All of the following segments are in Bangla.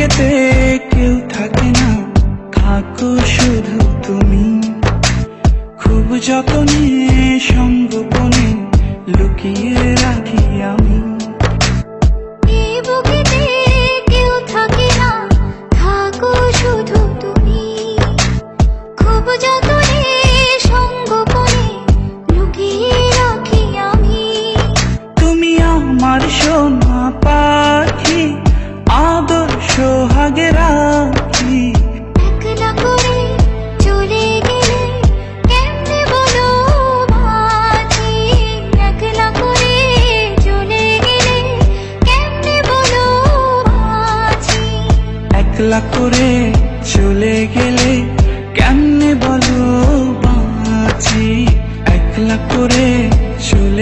বুকেতে কেউ থাকে না। থাকো শুধু তুমি। খুব যতনে সঙ্গোপনে লুকিয়ে রাখি হাগে রাখি। একলা করে চলে গেলে কেমনে বলো মাঝি? একলা করে চলে গেলে কেমনে বলো মাঝি? একলা করে চলে গেলে কেমনে বলো বাঁচি একলা করে চলে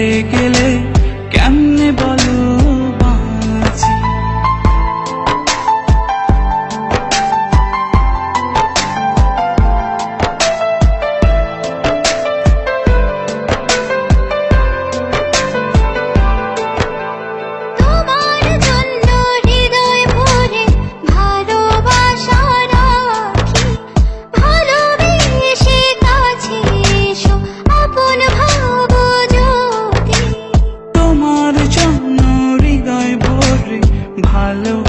Hallelujah.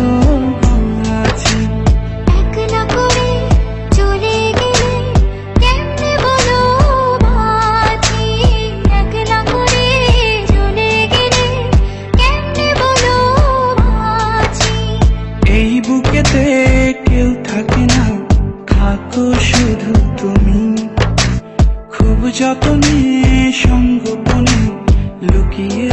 যতনে সঙ্গোপনে লুকিয়ে